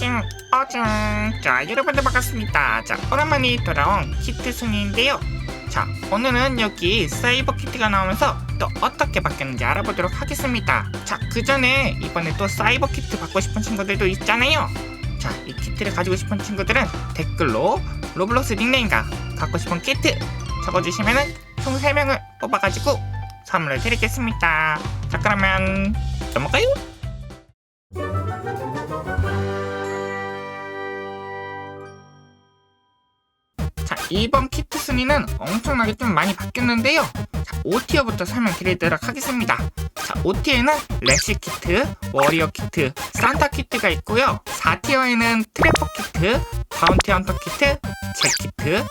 어증 어증 자 여러분들 반갑습니다. 자 오랜만에 돌아온 키트 순위인데요. 자 오늘은 여기 사이버 키트가 나오면서 또 어떻게 바뀌었는지 알아보도록 하겠습니다. 자 그 전에 이번에 또 사이버 키트 받고 싶은 친구들도 있잖아요. 자 이 키트를 가지고 싶은 친구들은 댓글로 로블록스 닉네임과 갖고 싶은 키트 적어주시면은 총 3명을 뽑아가지고 선물을 드리겠습니다. 자 그러면 넘어가요 이번 키트 순위는 엄청나게 좀 많이 바뀌었는데요. 자, 5티어부터 설명드리도록 하겠습니다. 자, 5티어에는 래시 키트, 워리어 키트, 산타 키트가 있고요. 4티어에는 트래퍼 키트, 바운티 헌터 키트, 잭 키트,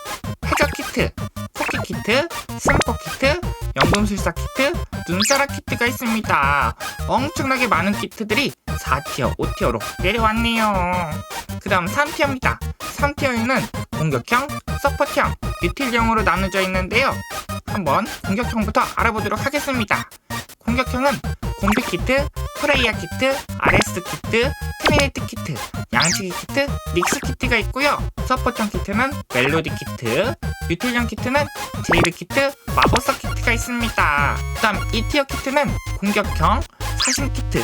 해저 키트, 쿠키 키트, 스모커 키트, 연금술사 키트, 눈사라 키트가 있습니다. 엄청나게 많은 키트들이 4티어, 5티어로 내려왔네요. 그 다음 3티어입니다. 3티어에는 공격형, 서포트형, 뮤틸형으로 나눠져 있는데요. 한번 공격형부터 알아보도록 하겠습니다. 공격형은 공비 키트, 프레이야 키트, RS 키트, 트리네이트 키트, 양치기 키트, 믹스 키트가 있고요. 서포트형 키트는 멜로디 키트, 뮤틸형 키트는 제이드 키트, 마법사 키트가 있습니다. 그 다음 2티어 키트는 공격형, 사신 키트,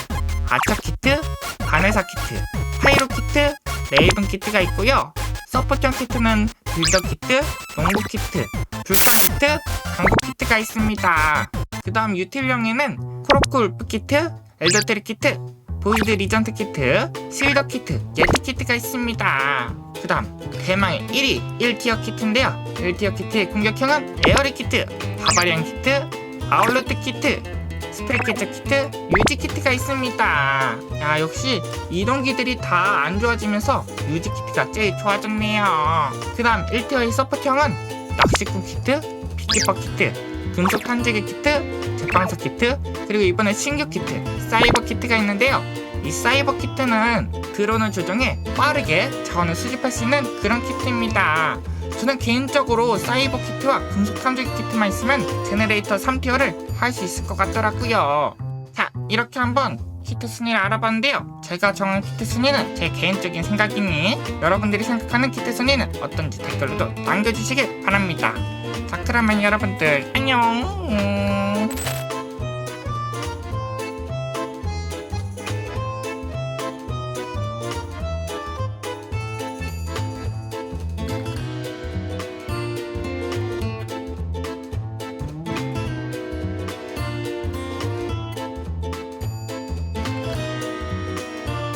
아차 키트, 바네사 키트, 파이로 키트, 레이븐 키트가 있고요. 서포트형 키트는 빌더 키트, 농구 키트, 불상 키트, 강국 키트가 있습니다. 그 다음 유틸형에는 크로크 울프 키트, 엘더테리 키트, 보이드 리전트 키트, 실더 키트, 예트 키트가 있습니다. 그 다음 대망의 1위 1티어 키트인데요. 1티어 키트의 공격형은 에어리 키트, 바바리안 키트, 아울러트 키트, 스프레캐쳐 키트, 유지 키트가 있습니다. 야 역시 이동기들이 다 안 좋아지면서 유지 키트가 제일 좋아졌네요. 그 다음 1티어의 서포트형은 낚시꾼 키트, 비키퍼 키트, 금속 탐지기 키트, 제빵사 키트, 그리고 이번에 신규 키트, 사이버 키트가 있는데요. 이 사이버 키트는 드론을 조정해 빠르게 자원을 수집할 수 있는 그런 키트입니다. 저는 개인적으로 사이버 키트와 금속 탐지기 키트만 있으면 제네레이터 3티어를 할 수 있을 것 같더라고요. 자, 이렇게 한번 키트 순위를 알아봤는데요. 제가 정한 키트 순위는 제 개인적인 생각이니 여러분들이 생각하는 키트 순위는 어떤지 댓글로도 남겨주시길 바랍니다. 자, 그러면 여러분들 안녕. 음...